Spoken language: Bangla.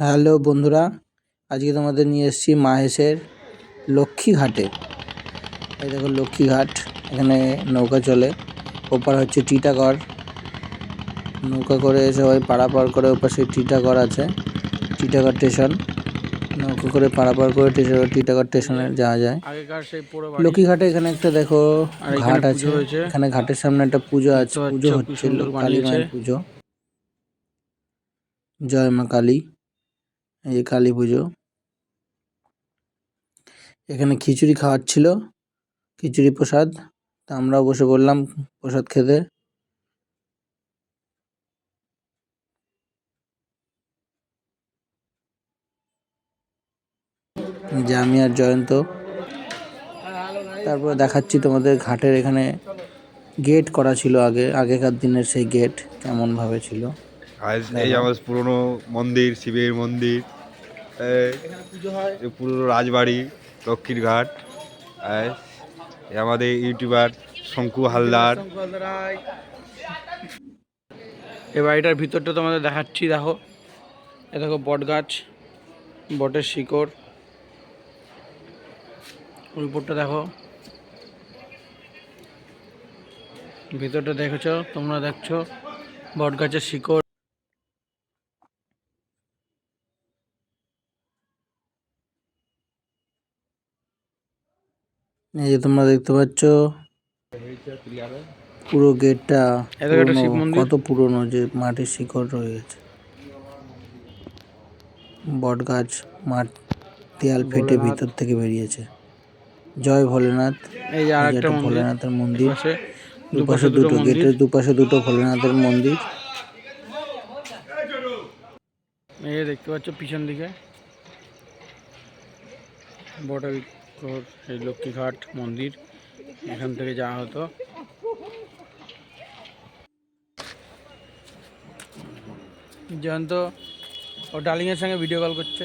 হ্যালো বন্ধুরা আজকে তোমাদের নিয়ে এসেছি মাহেশের লক্ষ্মীঘাটে। এই দেখো লক্ষ্মীঘাট এখানে নৌকা চলে। ওপার হচ্ছে টিটাগড়। নৌকা করে সবাই পারাপার করে ওপাশে টিটাগড় আছে টিটাগড় স্টেশন। নৌকা করে পারাপার করে টিটা- টিটাগড় স্টেশনে যাওয়া যায়। লক্ষ্মীঘাটে এখানে একটা দেখো ঘাট আছে। এখানে ঘাটের সামনে একটা পুজো আছে। পুজো হচ্ছে কালী মায়ের পুজো। জয় মা কালী। এই যে কালী পুজো। এখানে খিচুড়ি খাওয়াচ্ছিল খিচুড়ি প্রসাদ। তা আমরাও বসে পড়লাম প্রসাদ খেতে। যে আমি আর জয়ন্ত। তারপরে দেখাচ্ছি তোমাদের ঘাটের এখানে গেট করা ছিল আগে, আগেকার দিনের সেই গেট কেমন ভাবে ছিল। আজ এই আমাদের পুরনো মন্দির শিবের মন্দির পুরনো রাজবাড়ি লক্ষ্মীর ঘাট আর এই আমাদের ইউটিউবার শঙ্কু হালদার। এই বাড়িটার ভিতরটা তোমাদের দেখাচ্ছি দেখো। এ দেখো বট গাছ বটের শিকড়। ওই উপরটা দেখো। ভিতরটা দেখেছ তোমরা দেখছ বট গাছের শিকড়। এই যে তোমরা দেখতে পাচ্ছ পুরো গেটটা। কত পুরনো যে মাটির শিকড় রয়ে গেছে। বট গাছ মাঠ দেয়াল ফেটে ভিতর থেকে বেরিয়েছে। জয় ভোলেনাথ এই যে আর এই যে একটা একটা মন্দির ভোলেনাথের মন্দির। দুপাশে দুটো। গেটের দুপাশে দুটো ভোলেনাথের মন্দির। এই দেখতে পাচ্ছ পিছন দিকে বটের ঘর, এই লক্ষ্মীঘাট মন্দির এখান থেকে যাওয়া হতো। জয়ন্ত ও ডার্লিংয়ের সঙ্গে ভিডিও কল করছে।